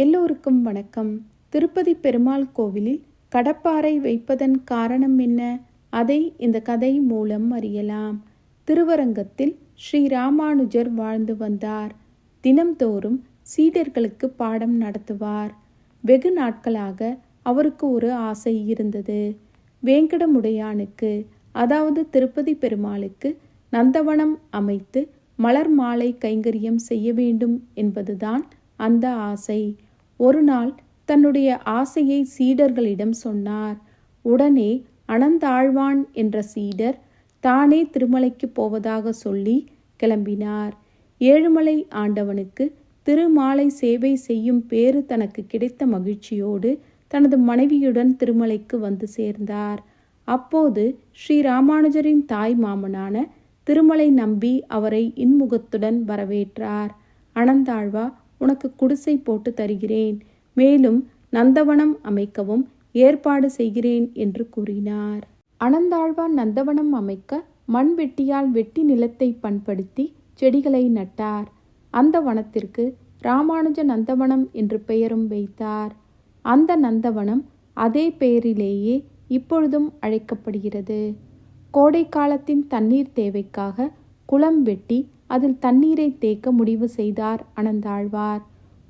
எல்லோருக்கும் வணக்கம். திருப்பதி பெருமாள் கோவிலில் கடப்பாறை வைப்பதன் காரணம் என்ன? அதை இந்த கதை மூலம் அறியலாம். திருவரங்கத்தில் ஸ்ரீ ராமானுஜர் வாழ்ந்து வந்தார். தினம்தோறும் சீடர்களுக்கு பாடம் நடத்துவார். வெகு நாட்களாக அவருக்கு ஒரு ஆசை இருந்தது. வேங்கடமுடையானுக்கு அதாவது திருப்பதி பெருமாளுக்கு நந்தவனம் அமைத்து மலர் மாலை கைங்கரியம் செய்ய வேண்டும் என்பதுதான் அந்த ஆசை. ஒரு நாள் தன்னுடைய ஆசையை சீடர்களிடம் சொன்னார். உடனே அனந்தாழ்வான் என்ற சீடர் தானே திருமலைக்கு போவதாக சொல்லி கிளம்பினார். ஏழுமலை ஆண்டவனுக்கு திருமாலை சேவை செய்யும் பேறு தனக்கு கிடைத்த மகிழ்ச்சியோடு தனது மனைவியுடன் திருமலைக்கு வந்து சேர்ந்தார். அப்போது ஸ்ரீ ராமானுஜரின் தாய் மாமனான திருமலை நம்பி அவரை இன்முகத்துடன் வரவேற்றார். அனந்தாழ்வா உனக்கு குடிசை போட்டு தருகிறேன். மேலும் நந்தவனம் அமைக்கவும் ஏற்பாடு செய்கிறேன் என்று கூறினார். அனந்தாழ்வான் நந்தவனம் அமைக்க மண் வெட்டியால் வெட்டி நிலத்தை பண்படுத்தி செடிகளை நட்டார். அந்த வனத்திற்கு ராமானுஜ நந்தவனம் என்று பெயரும் வைத்தார். அந்த நந்தவனம் அதே பெயரிலேயே இப்பொழுதும் அழைக்கப்படுகிறது. கோடை காலத்தின் தண்ணீர் தேவைக்காக குளம் வெட்டி அதில் தண்ணீரை தேக்க முடிவு செய்தார். அனந்தாழ்வார்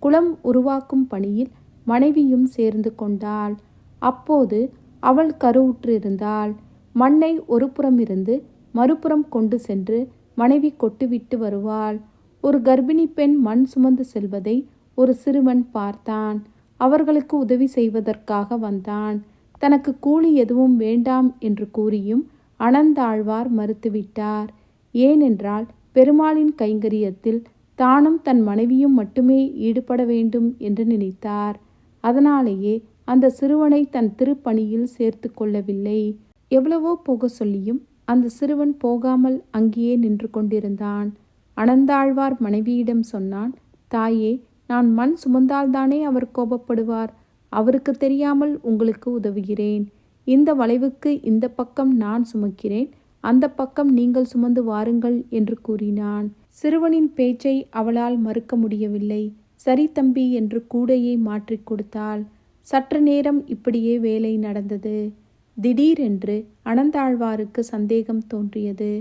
குளம் உருவாக்கும் பணியில் மனைவியும் சேர்ந்து கொண்டாள். அப்போது அவள் கருவுற்றிருந்தாள். மண்ணை ஒரு புறமிருந்து மறுபுறம் கொண்டு சென்று மனைவி கொட்டுவிட்டு வருவாள். ஒரு கர்ப்பிணி பெண் மண் சுமந்து செல்வதை ஒரு சிறுவன் பார்த்தான். அவர்களுக்கு உதவி செய்வதற்காக வந்தான். தனக்கு கூலி எதுவும் வேண்டாம் என்று கூறியும் அனந்தாழ்வார் மறுத்துவிட்டார். ஏனென்றால் பெருமாளின் கைங்கரியத்தில் தானும் தன் மனைவியும் மட்டுமே ஈடுபட வேண்டும் என்று நினைத்தார். அதனாலேயே அந்த சிறுவனை தன் திருப்பணியில் சேர்த்து கொள்ளவில்லை. எவ்வளவோ போக சொல்லியும் அந்த சிறுவன் போகாமல் அங்கேயே நின்று கொண்டிருந்தான். அனந்தாழ்வார் மனைவியிடம் சொன்னான் தாயே நான் மண் சுமந்தால்தானே அவர் கோபப்படுவார். அவருக்கு தெரியாமல் உங்களுக்கு உதவுகிறேன். இந்த வளைவுக்கு இந்த பக்கம் நான் சுமக்கிறேன். அந்த பக்கம் நீங்கள் சுமந்து வாருங்கள் என்று கூறினான். சிறுவனின் பேச்சை அவளால் மறுக்க முடியவில்லை. சரி தம்பி என்று கூடையை மாற்றிக் கொடுத்தாள். சற்று நேரம் இப்படியே வேலை நடந்தது. திடீரென்று அனந்தாழ்வாருக்கு சந்தேகம் தோன்றியது.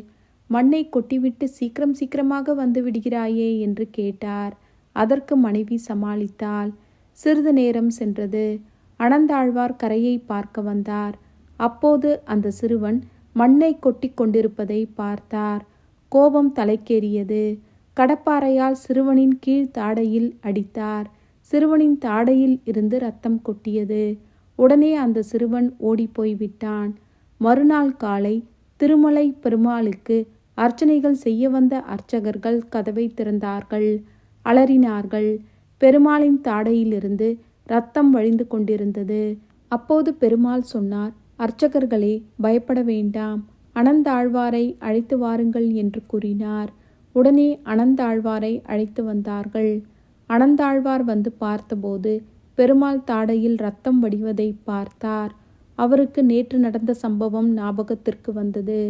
மண்ணை கொட்டிவிட்டு சீக்கிரம் சீக்கிரமாக வந்து விடுகிறாயே என்று கேட்டார். அதற்கு மனைவி சமாளித்தாள். சிறிது நேரம் சென்றது. அனந்தாழ்வார் கரையை பார்க்க வந்தார். அப்போது அந்த சிறுவன் மண்ணை கொட்டி கொண்டிருப்பதை பார்த்தார். கோபம் தலைக்கேறியது. கடப்பாறையால் சிறுவனின் கீழ் தாடையில் அடித்தார். சிறுவனின் தாடையில் இருந்து ரத்தம் கொட்டியது. உடனே அந்த சிறுவன் ஓடிப்போய் விட்டான் மறுநாள் காலை திருமலை பெருமாளுக்கு அர்ச்சனைகள் செய்ய வந்த அர்ச்சகர்கள் கதவை திறந்தார்கள். அலறினார்கள். பெருமாளின் தாடையிலிருந்து ரத்தம் வழிந்து கொண்டிருந்தது. அப்போது பெருமாள் சொன்னார் அர்ச்சகர்களே பயப்பட வேண்டாம். அனந்தாழ்வாரை அழைத்து வாருங்கள் என்று கூறினார். உடனே அனந்தாழ்வாரை அழைத்து வந்தார்கள். அனந்தாழ்வார் வந்து பார்த்தபோது பெருமாள் தாடையில் ரத்தம் வடிவதை பார்த்தார். அவருக்கு நேற்று நடந்த சம்பவம் ஞாபகத்திற்கு வந்தது.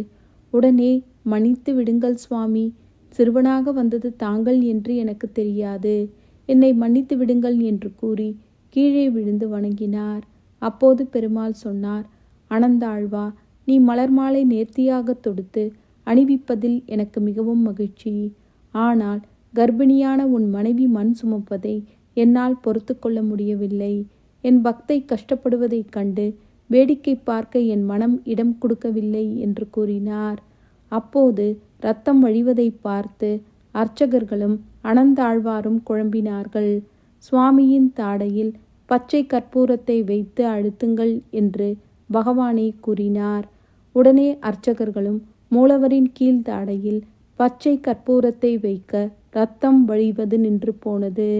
உடனே மன்னித்து விடுங்கள் சுவாமி. சிறுவனாக வந்தது தாங்கள் என்று எனக்கு தெரியாது. என்னை மன்னித்து விடுங்கள் என்று கூறி கீழே விழுந்து வணங்கினார். அப்போது பெருமாள் சொன்னார் அனந்தாழ்வா நீ மலர் மாலை நேர்த்தியாக தொடுத்து அணிவிப்பதில் எனக்கு மிகவும் மகிழ்ச்சி. ஆனால் கர்ப்பிணியான உன் மனைவி மண் சுமப்பதை என்னால் பொறுத்து கொள்ள முடியவில்லை. என் பக்தை கஷ்டப்படுவதைக் கண்டு வேடிக்கை பார்க்க என் மனம் இடம் கொடுக்கவில்லை என்று கூறினார். அப்போது ரத்தம் வழிவதை பார்த்து அர்ச்சகர்களும் அனந்தாழ்வாரும் குழம்பினார்கள். சுவாமியின் தாடையில் பச்சை கற்பூரத்தை வைத்து அழுத்துங்கள் என்று பகவானே கூறினார். உடனே அர்ச்சகர்களும் மூலவரின் கீழ் தாடையில் பச்சை கற்பூரத்தை வைக்க ரத்தம் வழிவது நின்று போனது.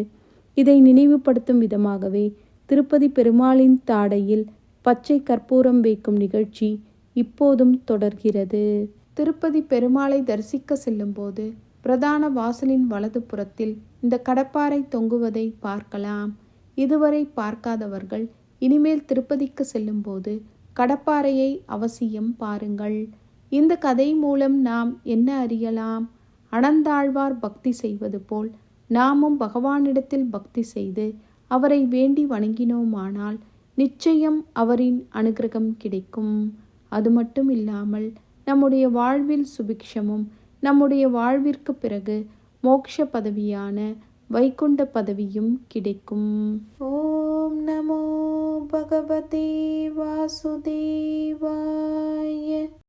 இதை நினைவுபடுத்தும் விதமாகவே திருப்பதி பெருமாளின் தாடையில் பச்சை கற்பூரம் வைக்கும் நிகழ்ச்சி இப்போதும் தொடர்கிறது. திருப்பதி பெருமாளை தரிசிக்க செல்லும்போது பிரதான வாசலின் வலது புறத்தில் இந்த கடப்பாறை தொங்குவதை பார்க்கலாம். இதுவரை பார்க்காதவர்கள் இனிமேல் திருப்பதிக்கு செல்லும்போது கடப்பாறையை அவசியம் பாருங்கள். இந்த கதை மூலம் நாம் என்ன அறியலாம்? அனந்தாழ்வார் பக்தி செய்வது போல் நாமும் பகவானிடத்தில் பக்தி செய்து அவரை வேண்டி வணங்கினோமானால் நிச்சயம் அவரின் அனுகிரகம் கிடைக்கும். அது மட்டும் இல்லாமல் நம்முடைய வாழ்வில் சுபிக்ஷமும் நம்முடைய வாழ்விற்கு பிறகு மோக்ஷ பதவியான வைகுண்ட பதவியும் கிடைக்கும். ஓம் நமோ भगवते वासुदेवाय।